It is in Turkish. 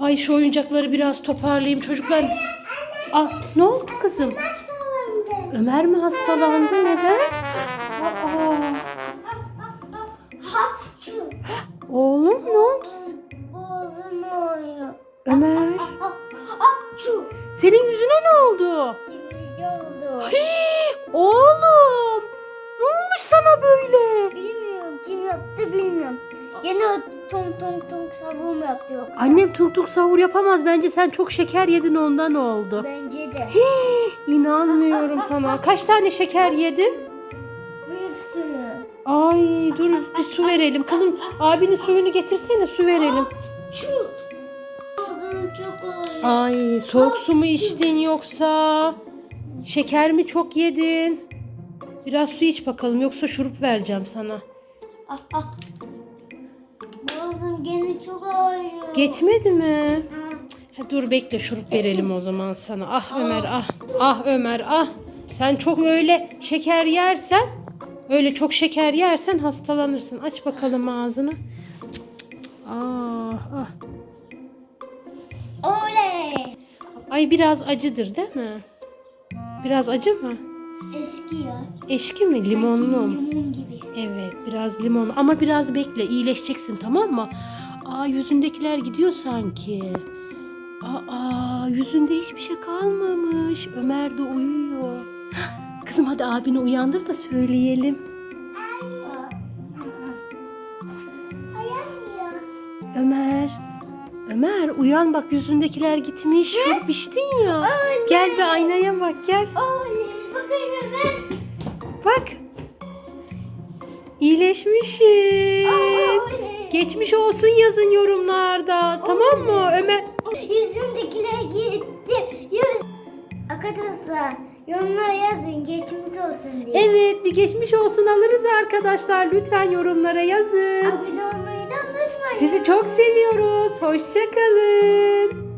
Ay şu oyuncakları biraz toparlayayım çocuklar. Aa, ne oldu kızım? Ömer mi hastalandı neden? Aa, oğlum ne oldu? Ömer Hapçı. senin yüzüne ne oldu? Sivilce oldu. Hii, oğlum ne olmuş sana böyle? Bilmiyorum kim yaptı bilmiyorum. Gene o tong tong tong sabun yaptı yoksa. Annem tuk tuk sahur yapamaz. Bence sen çok şeker yedin ondan oldu. Bence de. Hii, İnanmıyorum sana. Kaç tane şeker yedin? Bir sürü. Ay dur bir su verelim. Kızım abinin suyunu getirsene su verelim. Şu. Çok ağrıyor. Ay soğuk su mu içtin yoksa? Şeker mi çok yedin? Biraz su iç bakalım yoksa şurup vereceğim sana. Ah, ah. Gene çok ağrıyor. Geçmedi mi? Ha. Dur bekle şurup verelim o zaman sana. Ah Ömer ah. Ah Ömer ah. Sen çok öyle şeker yersen, öyle çok şeker yersen hastalanırsın. Aç bakalım ağzını. Ah ah. Oley. Ay biraz acıdır değil mi? Biraz acı mı? Eski ya. Eşki mi? Limonlu mu? Limon gibi. Evet biraz limon ama biraz bekle iyileşeceksin tamam mı? Aa yüzündekiler gidiyor sanki. Aa yüzünde hiçbir şey kalmamış. Ömer de uyuyor. Kızım hadi abini uyandır da söyleyelim. Ömer. Ömer uyan bak yüzündekiler gitmiş. Şurup içtin ya. Anne. Gel bir aynaya bak gel. Oley. Bak. İyileşmişsin. Geçmiş olsun yazın yorumlarda. Tamam mı Ömer? Yüzümdekiler gitti. Yüz. Arkadaşlar yorumlara yazın geçmiş olsun diye. Evet bir geçmiş olsun alırız arkadaşlar. Lütfen yorumlara yazın. Abone olmayı da unutmayın. Sizi çok seviyoruz. Hoşçakalın.